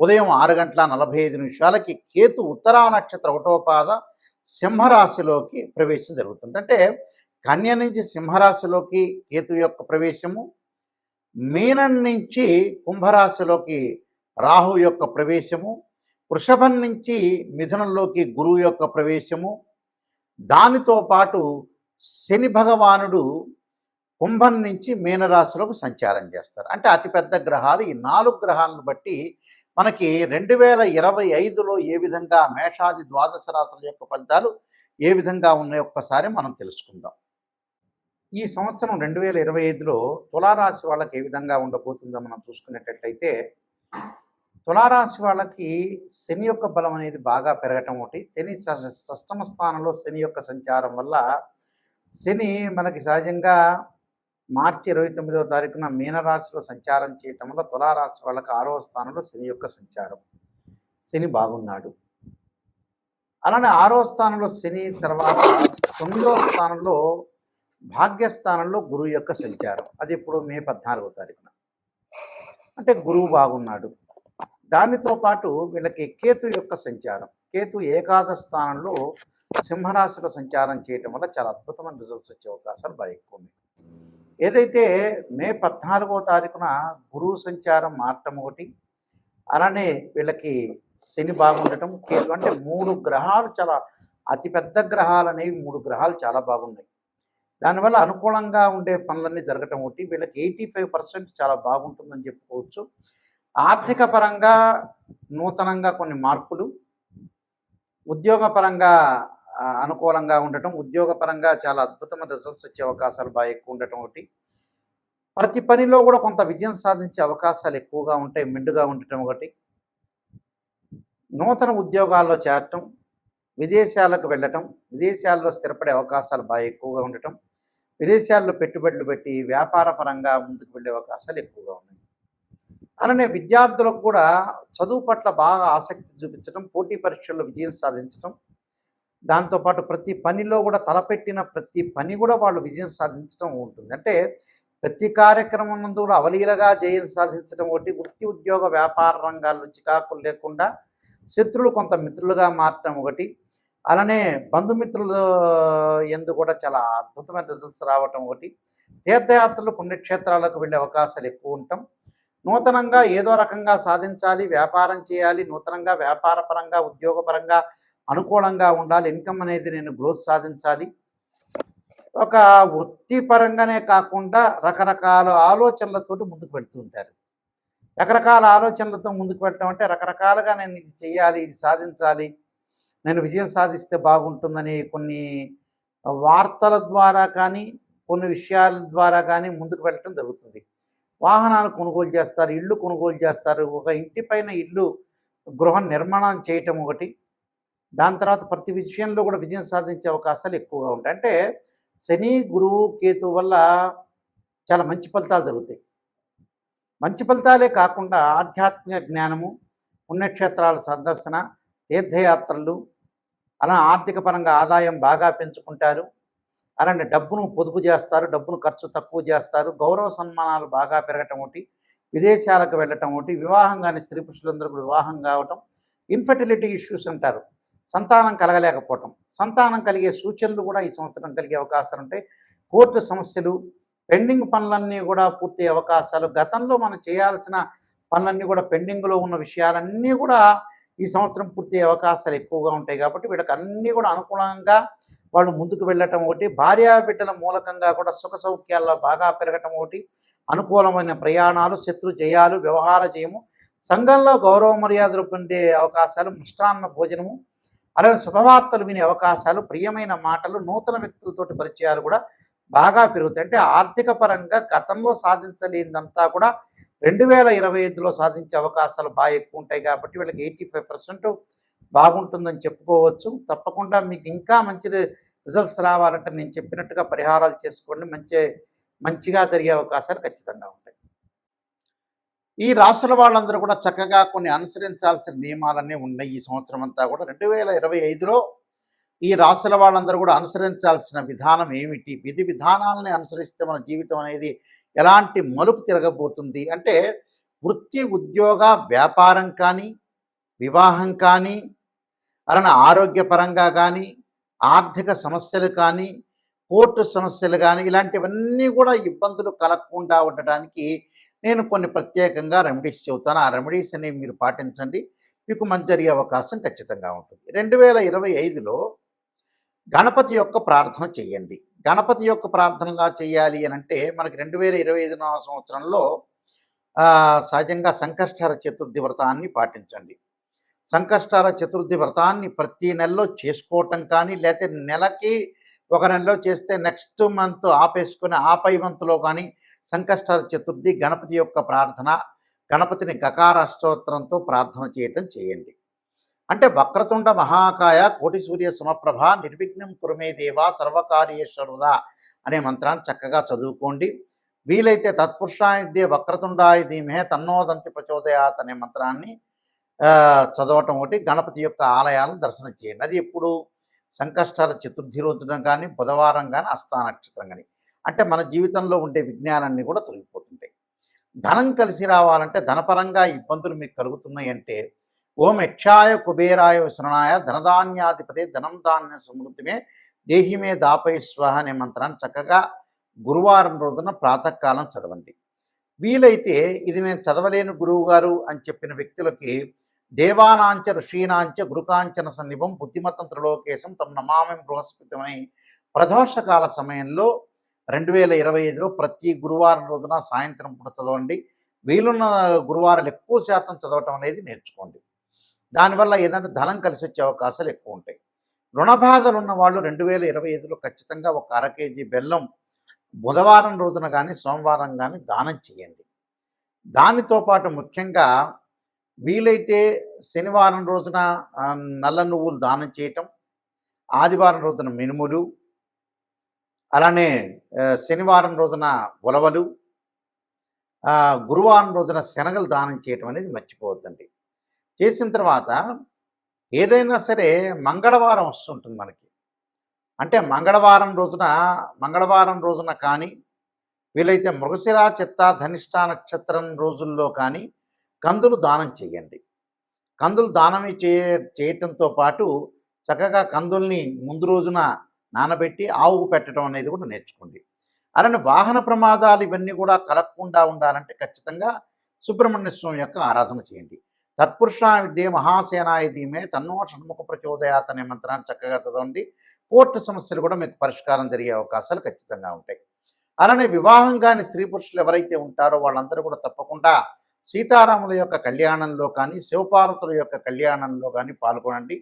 ఉదయం ఆరు గంటల నలభై ఐదు నిమిషాలకి కేతు ఉత్తరా నక్షత్ర ఒకటో పాద సింహరాశిలోకి ప్రవేశం జరుగుతుంది. అంటే కన్య నుంచి సింహరాశిలోకి కేతు యొక్క ప్రవేశము మీనం నుంచి కుంభరాశిలోకి రాహు యొక్క ప్రవేశము వృషభం నుంచి మిథునంలోకి గురువు యొక్క ప్రవేశము దానితో పాటు శని భగవానుడు కుంభం నుంచి మీనరాశిలోకి సంచారం చేస్తారు. అంటే అతిపెద్ద గ్రహాలు ఈ నాలుగు గ్రహాలను బట్టి మనకి రెండు వేల ఇరవై ఐదులో ఏ విధంగా మేషాది ద్వాదశ రాశుల యొక్క ఫలితాలు ఏ విధంగా ఉన్నాయో ఒక్కసారి మనం తెలుసుకుందాం. ఈ సంవత్సరం రెండు వేల ఇరవై ఐదులో తులారాశి వాళ్ళకి ఏ విధంగా ఉండబోతుందో మనం చూసుకునేటట్లయితే తులారాశి వాళ్ళకి శని యొక్క బలం అనేది బాగా పెరగటం ఒకటి శని స- షష్టమ స్థానంలో శని యొక్క సంచారం వల్ల శని మనకి సహజంగా మార్చి ఇరవై తొమ్మిదవ తారీఖున మీనరాశిలో సంచారం చేయటం వల్ల తులారాశి వాళ్ళకి ఆరవ స్థానంలో శని యొక్క సంచారం. శని బాగున్నాడు. అలానే ఆరో స్థానంలో శని తర్వాత తొమ్మిదవ స్థానంలో భాగ్యస్థానంలో గురువు యొక్క సంచారం. అది ఇప్పుడు మే పద్నాలుగో తారీఖున. అంటే గురువు బాగున్నాడు. దానితో పాటు వీళ్ళకి కేతు యొక్క సంచారం. కేతు ఏకాదశ స్థానంలో సింహరాశిలో సంచారం చేయటం వల్ల చాలా అద్భుతమైన రిజల్ట్స్ వచ్చే అవకాశాలు బాగా ఎక్కువ ఉన్నాయి. ఏదైతే మే పద్నాలుగో తారీఖున గురువు సంచారం మారటం ఒకటి అలానే వీళ్ళకి శని బాగుండటం కేతు అంటే మూడు గ్రహాలు చాలా అతిపెద్ద గ్రహాలు అనేవి మూడు గ్రహాలు చాలా బాగున్నాయి. దానివల్ల అనుకూలంగా ఉండే పనులన్నీ జరగటం ఒకటి వీళ్ళకి ఎయిటీ ఫైవ్ పర్సెంట్ చాలా బాగుంటుందని చెప్పుకోవచ్చు. ఆర్థిక పరంగా నూతనంగా కొన్ని మార్పులు ఉద్యోగపరంగా అనుకూలంగా ఉండటం ఉద్యోగపరంగా చాలా అద్భుతమైన రిజల్ట్స్ వచ్చే అవకాశాలు బాగా ఎక్కువ ఉండటం ఒకటి. ప్రతి పనిలో కూడా కొంత విజయం సాధించే అవకాశాలు ఎక్కువగా ఉంటాయి మెండుగా ఉండటం ఒకటి. నూతన ఉద్యోగాల్లో చేరటం విదేశాలకు వెళ్ళటం విదేశాల్లో స్థిరపడే అవకాశాలు బాగా ఎక్కువగా ఉండటం విదేశాల్లో పెట్టుబడులు పెట్టి వ్యాపార పరంగా ముందుకు వెళ్ళే అవకాశాలు ఎక్కువగా ఉన్నాయి. అలానే విద్యార్థులకు కూడా చదువు పట్ల బాగా ఆసక్తి చూపించడం పోటీ పరీక్షల్లో విజయం సాధించడం దాంతోపాటు ప్రతి పనిలో కూడా తలపెట్టిన ప్రతి పని కూడా వాళ్ళు విజయం సాధించడం ఉంటుంది. అంటే ప్రతి కార్యక్రమం నందు కూడా అవలీలగా జయం సాధించడం ఒకటి వృత్తి ఉద్యోగ వ్యాపార రంగాల్లో చికాకులు లేకుండా శత్రులు కొంత మిత్రులుగా మారటం ఒకటి అలానే బంధుమిత్రులు ఎందు కూడా చాలా అద్భుతమైన రిజల్ట్స్ రావటం ఒకటి తీర్థయాత్రలు పుణ్యక్షేత్రాలకు వెళ్ళే అవకాశాలు ఎక్కువ ఉంటాం. నూతనంగా ఏదో రకంగా సాధించాలి వ్యాపారం చేయాలి నూతనంగా వ్యాపారపరంగా ఉద్యోగపరంగా అనుకూలంగా ఉండాలి. ఇన్కమ్ అనేది నేను గ్రోత్ సాధించాలి. ఒక వృత్తిపరంగానే కాకుండా రకరకాల ఆలోచనలతోటి ముందుకు వెళ్తూ రకరకాల ఆలోచనలతో ముందుకు వెళ్ళటం అంటే రకరకాలుగా నేను ఇది చేయాలి ఇది సాధించాలి నేను విజయం సాధిస్తే బాగుంటుందని కొన్ని వార్తల ద్వారా కానీ కొన్ని విషయాల ద్వారా కానీ ముందుకు వెళ్ళటం జరుగుతుంది. వాహనాలు కొనుగోలు చేస్తారు ఇల్లు కొనుగోలు చేస్తారు. ఒక ఇంటి పైన ఇల్లు గృహ నిర్మాణం చేయటం ఒకటి. దాని తర్వాత ప్రతి విషయంలో కూడా విజయం సాధించే అవకాశాలు ఎక్కువగా ఉంటాయి. అంటే శని గురువు కేతు వల్ల చాలా మంచి ఫలితాలు జరుగుతాయి. మంచి ఫలితాలే కాకుండా ఆధ్యాత్మిక జ్ఞానము పుణ్యక్షేత్రాల సందర్శన తీర్థయాత్రలు అలా ఆర్థిక పరంగా ఆదాయం బాగా పెంచుకుంటారు. అలాంటి డబ్బును పొదుపు చేస్తారు డబ్బును ఖర్చు తక్కువ చేస్తారు గౌరవ సన్మానాలు బాగా పెరగటం ఒకటి విదేశాలకు వెళ్ళటం ఒకటి వివాహం కాని స్త్రీ పురుషులందరూ కూడా వివాహం కావటం ఇన్ఫర్టిలిటీ ఇష్యూస్ అంటారు. సంతానం కలగలేకపోవటం. సంతానం కలిగే సూచనలు కూడా ఈ సంవత్సరం కలిగే అవకాశాలు ఉంటాయి. కోర్టు సమస్యలు పెండింగ్ పనులన్నీ కూడా పూర్తి అవకాశాలు గతంలో మనం చేయాల్సిన పనులన్నీ కూడా పెండింగ్లో ఉన్న విషయాలన్నీ కూడా ఈ సంవత్సరం పూర్తి అవకాశాలు ఎక్కువగా ఉంటాయి కాబట్టి వీళ్ళకి అన్నీ కూడా అనుకూలంగా వాళ్ళు ముందుకు వెళ్ళటం ఒకటి భార్యా బిడ్డల మూలకంగా కూడా సుఖ సౌఖ్యాల్లో బాగా పెరగటం ఒకటి అనుకూలమైన ప్రయాణాలు శత్రు జయాలు వ్యవహార జయము సంఘంలో గౌరవ మర్యాదలు పొందే అవకాశాలు మిష్టాన్న భోజనము అలాగే శుభవార్తలు వినే అవకాశాలు ప్రియమైన మాటలు నూతన వ్యక్తులతోటి పరిచయాలు కూడా బాగా పెరుగుతాయి. అంటే ఆర్థిక పరంగా గతంలో సాధించలేనిదంతా కూడా రెండు వేల ఇరవై ఐదులో సాధించే అవకాశాలు బాగా ఎక్కువ ఉంటాయి కాబట్టి వీళ్ళకి ఎయిటీ ఫైవ్ పర్సెంట్ బాగుంటుందని చెప్పుకోవచ్చు. తప్పకుండా మీకు ఇంకా మంచి రిజల్ట్స్ రావాలంటే నేను చెప్పినట్టుగా పరిహారాలు చేసుకోండి. మంచి మంచిగా జరిగే అవకాశాలు ఖచ్చితంగా ఉంటాయి. ఈ రాసుల వాళ్ళందరూ కూడా చక్కగా కొన్ని అనుసరించాల్సిన నియమాలన్నీ ఉన్నాయి ఈ సంవత్సరం అంతా కూడా. రెండు వేల ఇరవై ఐదులో ఈ రాసుల వాళ్ళందరూ కూడా అనుసరించాల్సిన విధానం ఏమిటి? విధి విధానాలని అనుసరిస్తే మన జీవితం అనేది ఎలాంటి మలుపు తిరగబోతుంది? అంటే వృత్తి ఉద్యోగ వ్యాపారం కానీ వివాహం కానీ అలానే ఆరోగ్యపరంగా కానీ ఆర్థిక సమస్యలు కానీ కోర్టు సమస్యలు కానీ ఇలాంటివన్నీ కూడా ఇబ్బందులు కలగకుండా ఉండటానికి నేను కొన్ని ప్రత్యేకంగా రెమెడీస్ చెబుతాను. ఆ రెమెడీస్ అనేవి మీరు పాటించండి. మీకు మంచి జరిగే అవకాశం ఖచ్చితంగా ఉంటుంది. రెండు వేల ఇరవై ఐదులో గణపతి యొక్క ప్రార్థన చేయండి. గణపతి యొక్క ప్రార్థనగా చేయాలి అని అంటే మనకి రెండు వేల ఇరవై ఐదు సంవత్సరంలో సహజంగా సంకష్టార చతుర్థి వ్రతాన్ని పాటించండి. సంకష్టార చతుర్థి వ్రతాన్ని ప్రతి నెలలో చేసుకోవటం కానీ లేకపోతే నెలకి ఒక నెలలో చేస్తే నెక్స్ట్ మంత్ ఆపేసుకుని ఆపై మంత్లో కానీ సంకష్టాల చతుర్థి గణపతి యొక్క ప్రార్థన గణపతిని గకార అష్టోత్తరంతో ప్రార్థన చేయటం చేయండి. అంటే వక్రతుండ మహాకాయ కోటి సూర్య సమప్రభ నిర్విఘ్నం కురుమే దేవ సర్వకార్యేశ్వరుదా అనే మంత్రాన్ని చక్కగా చదువుకోండి. వీలైతే తత్పురుషాయుధ్య వక్రతుండాయ ధీమే తన్నోదంతి ప్రచోదయాత్ అనే మంత్రాన్ని చదవటం ఒకటి గణపతి యొక్క ఆలయాలను దర్శనం చేయండి. అది ఎప్పుడు? సంకష్టాల చతుర్థి రోజున కానీ బుధవారం కానీ అస్థా నక్షత్రం కానీ అంటే మన జీవితంలో ఉండే విజ్ఞానాన్ని కూడా తొలగిపోతుంటాయి. ధనం కలిసి రావాలంటే ధనపరంగా ఇబ్బందులు మీకు కలుగుతున్నాయి అంటే ఓం యక్షాయ కుబేరాయ శరణాయ ధనధాన్యాధిపతి ధనం ధాన్య సమృద్ధిమే దేహిమే దాపై స్వహ అనే మంత్రాన్ని చక్కగా గురువారం రోజున ప్రాతకాలం చదవండి. వీలైతే ఇది నేను చదవలేను గురువు గారు అని చెప్పిన వ్యక్తులకి దేవానాంచ ఋషీనాంచ గురుకాంచన సన్నిభం బుద్ధిమతం త్రిలోకేశం తమ నమామి బృహస్పతిమని ప్రదోషకాల సమయంలో రెండు వేల ఇరవై ఐదులో ప్రతి గురువారం రోజున సాయంత్రం పూట చదవండి. వీలున్న గురువారాలు ఎక్కువ శాతం చదవటం అనేది నేర్చుకోండి. దానివల్ల ఏదంటే ధనం కలిసి వచ్చే అవకాశాలు ఎక్కువ ఉంటాయి. రుణబాధలు ఉన్న వాళ్ళు రెండు వేల ఇరవై ఐదులో ఖచ్చితంగా ఒక అర కేజీ బెల్లం బుధవారం రోజున కానీ సోమవారం కానీ దానం చేయండి. దానితో పాటు ముఖ్యంగా వీలైతే శనివారం రోజున నల్ల నువ్వులు దానం చేయటం ఆదివారం రోజున మినుములు అలానే శనివారం రోజున ఉలవలు గురువారం రోజున శనగలు దానం చేయటం అనేది మర్చిపోవద్దండి. చేసిన తర్వాత ఏదైనా సరే మంగళవారం వస్తుంటుంది మనకి. అంటే మంగళవారం రోజున మంగళవారం రోజున కానీ వీలైతే మృగశిర చిత్త ధనిష్టా నక్షత్రం రోజుల్లో కానీ కందులు దానం చేయండి. కందులు దానం చే చేయటంతో పాటు చక్కగా కందుల్ని ముందు రోజున నానబెట్టి ఆవుకు పెట్టడం అనేది కూడా నేర్చుకోండి. అలానే వాహన ప్రమాదాలు ఇవన్నీ కూడా కలగకుండా ఉండాలంటే ఖచ్చితంగా సుబ్రహ్మణ్య స్వామి యొక్క ఆరాధన చేయండి. తత్పురుష విద్య మహాసేనాయ ధీమే తన్నో షణ్ముఖ ప్రచోదయాత్ అనే మంత్రాన్ని చక్కగా చదవండి. కోర్టు సమస్యలు కూడా మీకు పరిష్కారం జరిగే అవకాశాలు ఖచ్చితంగా ఉంటాయి. అలానే వివాహం కాని స్త్రీ పురుషులు ఎవరైతే ఉంటారో వాళ్ళందరూ కూడా తప్పకుండా సీతారాముల యొక్క కళ్యాణంలో కానీ శివపార్వతుల యొక్క కళ్యాణంలో కానీ పాల్గొనండి.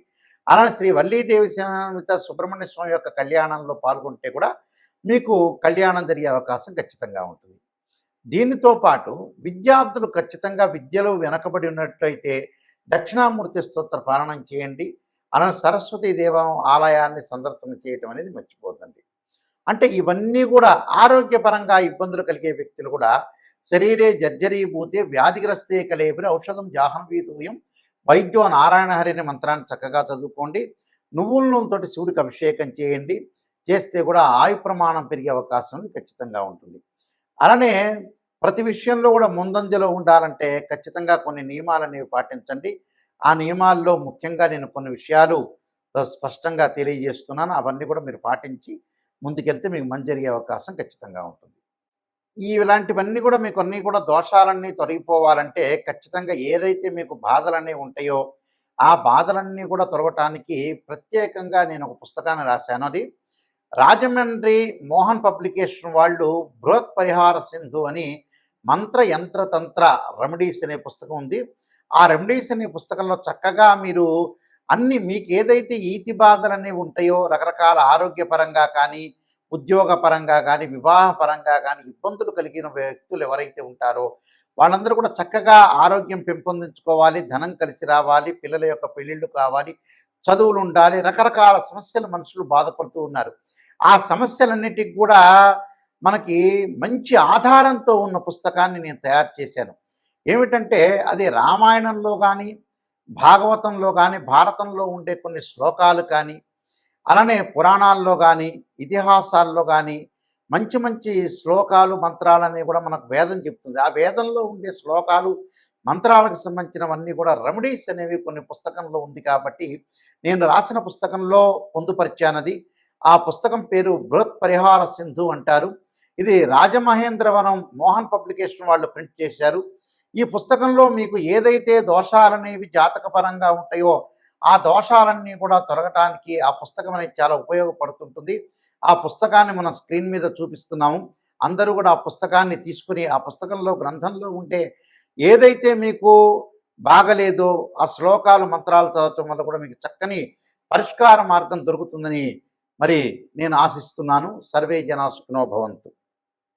అలానే శ్రీ వల్లీదేవి సమేత సుబ్రహ్మణ్య స్వామి యొక్క కళ్యాణంలో పాల్గొంటే కూడా మీకు కళ్యాణం జరిగే అవకాశం ఖచ్చితంగా ఉంటుంది. దీనితో పాటు విద్యార్థులు ఖచ్చితంగా విద్యలో వెనకబడి ఉన్నట్లయితే దక్షిణామూర్తి స్తోత్ర పాలనం చేయండి. అలా సరస్వతీ దేవం ఆలయాన్ని సందర్శన చేయటం అనేది మర్చిపోతుంది అంటే ఇవన్నీ కూడా ఆరోగ్యపరంగా ఇబ్బందులు కలిగే వ్యక్తులు కూడా శరీరే జర్జరీభూతే వ్యాధిగ్రస్తే కలేపిన ఔషధం జాహ్నవీతూయం వైద్యో నారాయణహరిని మంత్రాన్ని చక్కగా చదువుకోండి. నువ్వుల నూనెతోటి శివుడికి అభిషేకం చేయండి. చేస్తే కూడా ఆయు ప్రమాణం పెరిగే అవకాశం ఖచ్చితంగా ఉంటుంది. అలానే ప్రతి విషయంలో కూడా ముందంజలో ఉండాలంటే ఖచ్చితంగా కొన్ని నియమాలు అనేవి పాటించండి. ఆ నియమాల్లో ముఖ్యంగా నేను కొన్ని విషయాలు స్పష్టంగా తెలియజేస్తున్నాను. అవన్నీ కూడా మీరు పాటించి ముందుకెళ్తే మీకు మంచి జరిగే అవకాశం ఖచ్చితంగా ఉంటుంది. ఇలాంటివన్నీ కూడా మీకు అన్నీ కూడా దోషాలన్నీ తొలగిపోవాలంటే ఖచ్చితంగా ఏదైతే మీకు బాధలన్నీ ఉంటాయో ఆ బాధలన్నీ కూడా తొలగటానికి ప్రత్యేకంగా నేను ఒక పుస్తకాన్ని రాశాను. అది రాజమండ్రి మోహన్ పబ్లికేషన్ వాళ్ళు బృహత్ పరిహార సింధు అని మంత్ర యంత్ర తంత్ర రెమెడీస్ అనే పుస్తకం ఉంది. ఆ రెమెడీస్ అనే పుస్తకంలో చక్కగా మీరు అన్ని మీకు ఏదైతే ఈతి బాధలు అనేవి ఉంటాయో రకరకాల ఆరోగ్యపరంగా కానీ ఉద్యోగపరంగా కానీ వివాహపరంగా కానీ ఇబ్బందులు కలిగిన వ్యక్తులు ఎవరైతే ఉంటారో వాళ్ళందరూ కూడా చక్కగా ఆరోగ్యం పెంపొందించుకోవాలి ధనం కలిసి రావాలి పిల్లల యొక్క పెళ్ళిళ్ళు కావాలి చదువులు ఉండాలి రకరకాల సమస్యలు మనుషులు బాధపడుతూ ఉన్నారు. ఆ సమస్యలన్నిటికి కూడా మనకి మంచి ఆధారంతో ఉన్న పుస్తకాన్ని నేను తయారు చేశాను. ఏమిటంటే అది రామాయణంలో కానీ భాగవతంలో కానీ భారతంలో ఉండే కొన్ని శ్లోకాలు కానీ అలానే పురాణాల్లో కానీ ఇతిహాసాల్లో కానీ మంచి మంచి శ్లోకాలు మంత్రాలన్నీ కూడా మనకు వేదం చెప్తుంది. ఆ వేదంలో ఉండే శ్లోకాలు మంత్రాలకు సంబంధించినవన్నీ కూడా రెమెడీస్ అనేవి కొన్ని పుస్తకంలో ఉంది కాబట్టి నేను రాసిన పుస్తకంలో పొందుపరిచానది. ఆ పుస్తకం పేరు బృహత్ పరిహార సింధు అంటారు. ఇది రాజమహేంద్రవరం మోహన్ పబ్లికేషన్ వాళ్ళు ప్రింట్ చేశారు. ఈ పుస్తకంలో మీకు ఏదైతే దోషాలనేవి జాతకపరంగా ఉంటాయో ఆ దోషాలన్నీ కూడా తొలగటానికి ఆ పుస్తకం అనేది చాలా ఉపయోగపడుతుంటుంది. ఆ పుస్తకాన్ని మనం స్క్రీన్ మీద చూపిస్తున్నాము. అందరూ కూడా ఆ పుస్తకాన్ని తీసుకుని ఆ పుస్తకంలో గ్రంథంలో ఉంటే ఏదైతే మీకు బాగలేదో ఆ శ్లోకాలు మంత్రాలు చదవటం వల్ల కూడా మీకు చక్కని పరిష్కార మార్గం దొరుకుతుందని మరి నేను ఆశిస్తున్నాను. సర్వే జనా భవంతు.